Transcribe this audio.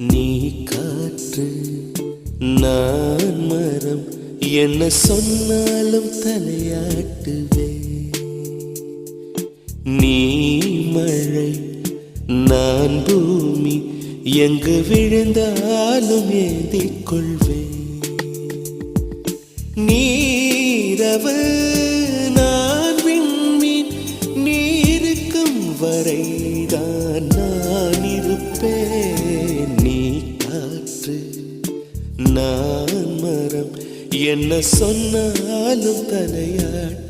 நீ காற்று நான் மரம் என்ன சொன்னாலும் தலையாட்டுவே நீ மழை நான் பூமி எங்கு விழுந்தாலும் ஏந்திக் கொள்வேன் நீரவு நான் விண்மீன் நீருக்கும் வரை காற்று நான் மரம். என்ன சொன்னாலும் தலையாட்டு.